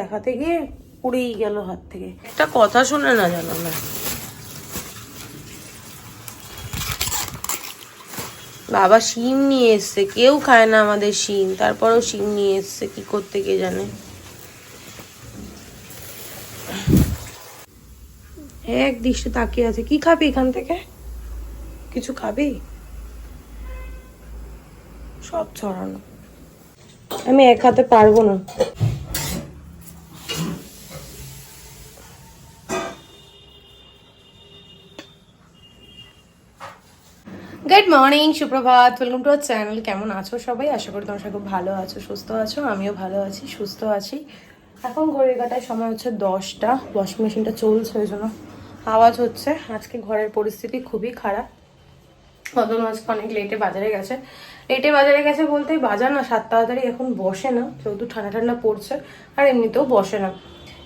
দেখাতে গিয়ে পুড়েই গেল হাত থেকে। একটা কথা শুনে না জানো না। বাবা শিম নিয়ে এসছে, কেউ খায় না আমাদের শিম, তারপরেও শিম নিয়ে এসছে, কি করতে কে জানে। এক দৃষ্টি তাকিয়ে আছে, কি খাবি এখান থেকে? কিছু খাবি? সব ছড়ানো। আমি এক হাতে পারব না। গুড মর্নিং সুপ্রভাত। ওয়েলকাম টু আর চ্যানেল কেমন আছো সবাই? আশা করি তোমার খুব ভালো আছো, সুস্থ আছো, আমিও ভালো আছি, সুস্থ আছি। এখন ঘড়ির কাটায় সময় হচ্ছে দশটা। ওয়াশিং মেশিনটা চলছে ওই জন্য আওয়াজ হচ্ছে। আজকে ঘরের পরিস্থিতি খুবই খারাপ। মদন আজকে অনেক লেটে বাজারে গেছে। লেটে বাজারে গেছে বলতে বাজার না, সাত তাড়াতাড়ি এখন বসে না, যেহেতু ঠান্ডা ঠান্ডা পড়ছে, আর এমনিতেও বসে না।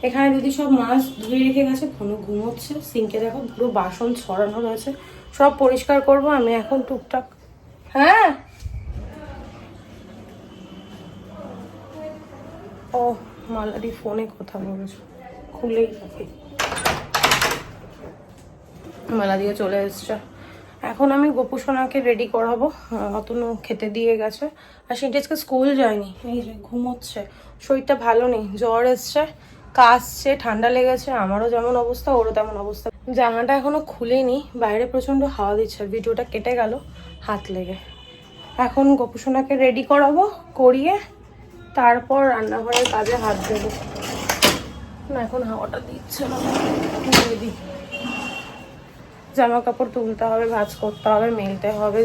এখানে দিদি সব মাছ ধুয়ে রেখে গেছে কোনো ঘুমোচ্ছে সিঙ্কে দেখো পুরো বাসন ছড়ানো রয়েছে। সব পরিষ্কার করব, আমি এখন টুকটাক। হ্যাঁ? ও, মালাদি ফোনে কথা বলেছ, খুলেই রাখি মালাদিও চলে এসছে। এখন আমি গোপুসোনাকে রেডি করাবো, অতনু খেতে দিয়ে গেছে। আর সেটা আজকে স্কুল যায়নি, এই যে ঘুমোচ্ছে, শরীরটা ভালো নেই, জ্বর এসছে। কাশছে, ঠান্ডা লেগেছে, আমারও যেমন অবস্থা, ওরও তেমন অবস্থা। জামাটা এখনও খুলেনি, বাইরে প্রচণ্ড হাওয়া দিচ্ছে ভিডিওটা কেটে গেল হাত লেগে। এখন গোপুসোনাকে রেডি করাবো, করিয়ে তারপর রান্নাঘরের কাজে হাত দেবো। না, এখন হাওয়াটা দিচ্ছে না। জামা কাপড় তুলতে হবে, ভাজ করতে হবে, মেলতে হবে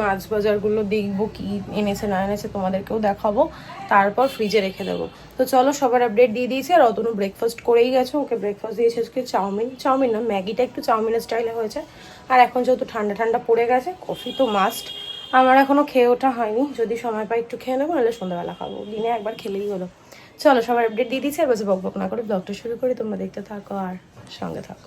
মাছ বাজারগুলো দেখব কি এনেছে, না এনেছে, তোমাদেরকেও দেখাবো। তারপর ফ্রিজে রেখে দেবো। তো চলো, সবার আপডেট দিয়ে দিয়েছি। আর অতনু ব্রেকফাস্ট করেই গেছে। ওকে ব্রেকফাস্ট দিয়েছে আজকে চাউমিন। চাউমিন না, ম্যাগিটা একটু চাউমিনের স্টাইলে হয়েছে। আর এখন যেহেতু ঠান্ডা ঠান্ডা পড়ে গেছে কফি তো মাস্ট আমার এখনও খেয়ে ওঠা হয়নি। যদি সময় পাই একটু খেয়ে নেব, নাহলে সন্ধ্যাবেলা খাব। দিনে একবার খেলেই হলো। চলো, সবার আপডেট দিয়ে দিয়েছি। আর বসে বক বক না করে ব্লগটা শুরু করি। তোমরা দেখতে থাকো আর সঙ্গে থাকো।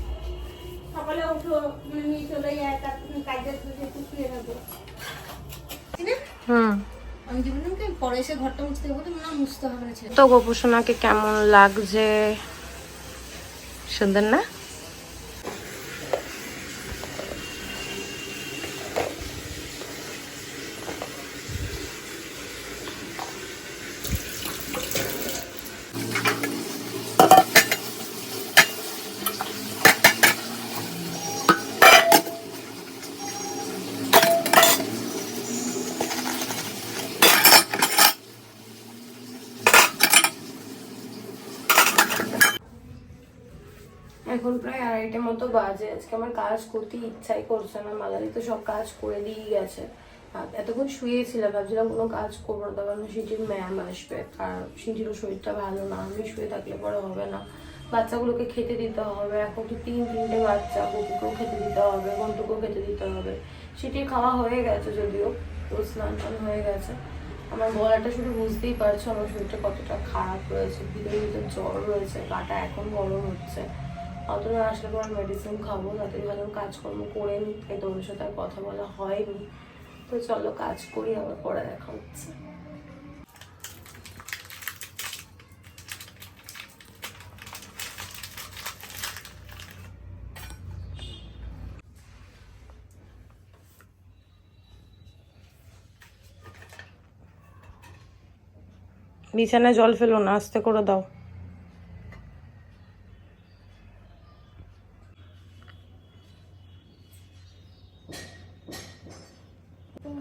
সকালে উঠো মানে নিয়ে চলে যায় তার কাজের তুলে একটু শুয়ে থাকো। আমি বললাম পরে এসে ঘরটা মুছতে হবে তো না মুছতে হবে না ছেলে তো গোপুসোনাকে কেমন লাগছে? সুন্দর না? এখন প্রায় আড়াইটার মতো বাজে। আজকে আমার কাজ করতে ইচ্ছাই করছে না। মালালি তো সব কাজ করে দিয়ে গেছে। এতক্ষণ শুয়েছিলাম, ভাবছিলাম কোনো কাজ করব না। তখন সিটির ম্যাম আসবে। আর সিটিরও শরীরটা ভালো না। আমি শুয়ে থাকলে পরে হবে না। বাচ্চাগুলোকে খেতে দিতে হবে। এখন তো তিন, তিনটে বাচ্চা। বুকুকেও খেতে দিতে হবে ঘন্টুকেও খেতে দিতে হবে। সিটির খাওয়া হয়ে গেছে যদিও। তো স্নান টান হয়ে গেছে। আমার গলাটা শুধু বুঝতেই পারছ আমার শরীরটা কতটা খারাপ রয়েছে। ভিতরে ভিতরে জ্বর রয়েছে। গাটা এখন গরম হচ্ছে। অত না আসলে পর মেডিসিন খাব তাড়াতাড়ি ভালো কাজকর্ম করে নিই তাই তোমার সাথে আর কথা বলা হয়নি। তো চলো কাজ করি, আবার পরে দেখা হচ্ছে। বিছানায় জল ফেলো না, আস্তে করে দাও।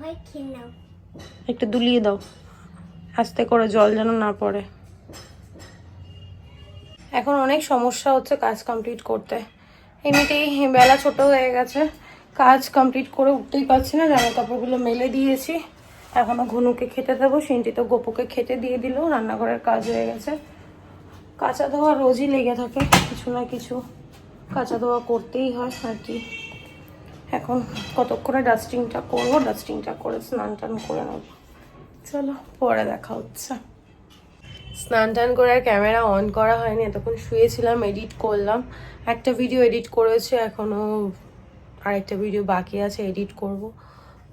নাও। একটু দুলিয়ে দাও। আস্তে করে জল যেন না পড়ে। এখন অনেক সমস্যা হচ্ছে কাজ কমপ্লিট করতে। এমনিতেই বেলা ছোট হয়ে গেছে। কাজ কমপ্লিট করে উঠতেই পারছি না। জামা কাপড়গুলো মেলে দিয়েছি। এখনও ঘনুকে খেতে দেবো। সিনটি তো গোপুকে খেতে দিয়ে দিল। রান্নাঘরের কাজ হয়ে গেছে। কাঁচা ধোয়া রোজই লেগে থাকে। কিছু না কিছু কাঁচা ধোয়া করতেই হয় আর কি। এখন কতক্ষণে ডাস্টিংটা করব? ডাস্টিংটা করে স্নান টান করে নেব। চলো, পরে দেখা হচ্ছে। স্নান টান করে আর ক্যামেরা অন করা হয়নি। এতক্ষণ শুয়েছিলাম এডিট করলাম। একটা ভিডিও এডিট করেছে এখনও আরেকটা ভিডিও বাকি আছে এডিট করব।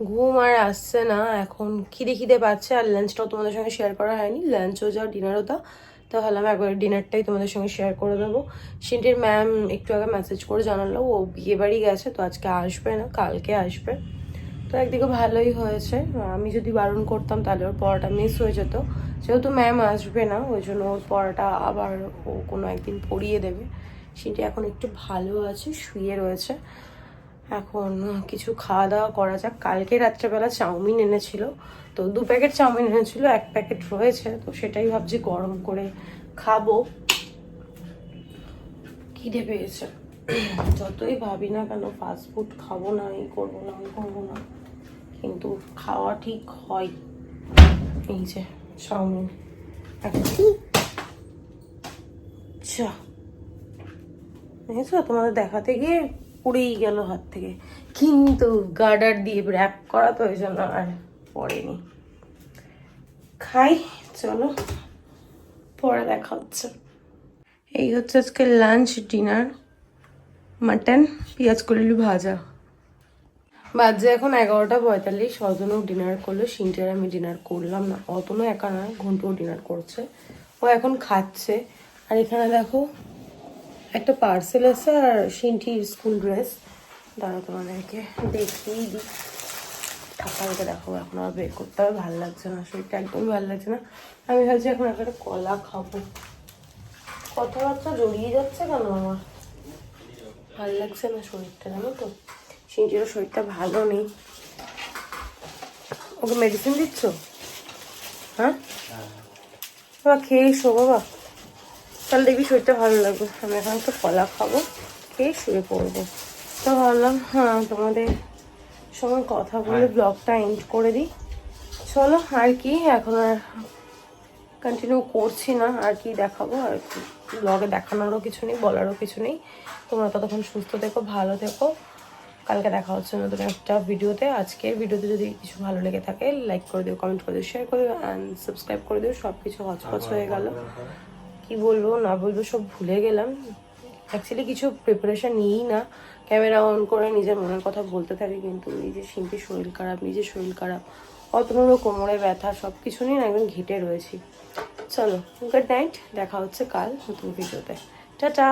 ঘুম আর আসছে না। এখন খিদে খিদে পাচ্ছে, আর লাঞ্চটাও তোমাদের সঙ্গে শেয়ার করা হয়নি। লাঞ্চও যাও ডিনারও দাও তো ভাবলাম একবার ডিনারটাই তোমাদের সঙ্গে শেয়ার করে দেবো। সিনটির ম্যাম একটু আগে মেসেজ করে জানালো, ও বিয়ে বাড়ি গেছে, তো আজকে আসবে না, কালকে আসবে। তো একদিকে ভালোই হয়েছে, আমি যদি বারণ করতাম তাহলে ওর পড়াটা মিস হয়ে যেত। যেহেতু ম্যাম আসবে না, ওই জন্য ওর পড়াটা আবার ও কোনো একদিন পড়িয়ে দেবে। সেটি এখন একটু ভালো আছে, শুয়ে রয়েছে। এখন কিছু খাওয়া দাওয়া করা যাক। কালকে রাত্রেবেলা চাউমিন এনেছিল তো দু প্যাকেট চাউমিন এনেছিল এক প্যাকেট রয়েছে, তো সেটাই ভাবছি গরম করে খাব। খিদে পেয়েছে। যতই ভাবি না কেন ফাস্ট ফুড খাব না, এই করব না, ওই করব না, কিন্তু খাওয়া ঠিক হয়। এই যে চাউমিন। আচ্ছা তোমাদের দেখাতে গিয়ে পুড়েই গেল হাত থেকে। কিন্তু গার্ডার দিয়ে র্যাপ করা তো ওই জন্য আর পড়েনি। খাই, চলো, পরে দেখা হচ্ছে। এই হচ্ছে আজকে লাঞ্চ ডিনার মাটন পেঁয়াজ কলিলু ভাজা। বাজে এখন এগারোটা পঁয়তাল্লিশ অতনও ডিনার করল সিনটার আমি ডিনার করলাম না। অতনও একা না ঘন্টুও ডিনার করছে। ও এখন খাচ্ছে। আর এখানে দেখো, একটা পার্সেল আছে আর সিনটির স্কুল ড্রেস দাঁড়া তোমাদেরকে দেখিয়ে দিই। ঠাকুরকে দেখো এখন আর বের করতে হবে ভালো লাগছে না, শরীরটা একদমই ভালো লাগছে না। আমি ভাবছি এখন একটা কলা খাব। কথাবার্তা জড়িয়ে যাচ্ছে কেন আমার? ভালো লাগছে না শরীরটা, জানো তো? সিনটিরও শরীরটা ভালো নেই। ওকে মেডিসিন দিচ্ছ? হ্যাঁ? বাবা, খেয়ে এসো বাবা। তাহলে দেখবি শরীরটা ভালো লাগবে। আমি এখন একটু কলা খাব, খেয়ে শুয়ে পড়ব। তো ভাবলাম হ্যাঁ তোমাদের সঙ্গে কথা বলে ব্লগটা এন্ড করে দিই। চলো আর কি এখন আর কন্টিনিউ করছি না আর কি দেখাবো আর কি ব্লগে দেখানোরও কিছু নেই বলারও কিছু নেই। তোমরা ততক্ষণ সুস্থ থেকো ভালো থেকো। কালকে দেখা হচ্ছে নতুন একটা ভিডিওতে। আজকের ভিডিওতে যদি কিছু ভালো লেগে থাকে লাইক করে দিও কমেন্ট করে দিও শেয়ার করে দিও অ্যান্ড সাবস্ক্রাইব করে দিও। সব কিছু হচপচ হয়ে গেল। কি বলব না বলব সব ভুলে গেলাম। অ্যাকচুয়ালি কিছু প্রিপারেশন নিই না। ক্যামেরা অন করে নিজের মনের কথা বলতে থাকি, কিন্তু নিজের শিল্পীর শরীর খারাপ, নিজের শরীর খারাপ অতনুরও কোমরে ব্যথা সব কিছু নিয়ে একদম ঘেটে রয়েছি। চলো গুড নাইট দেখা হচ্ছে কাল নতুন ভিডিওতে টাটা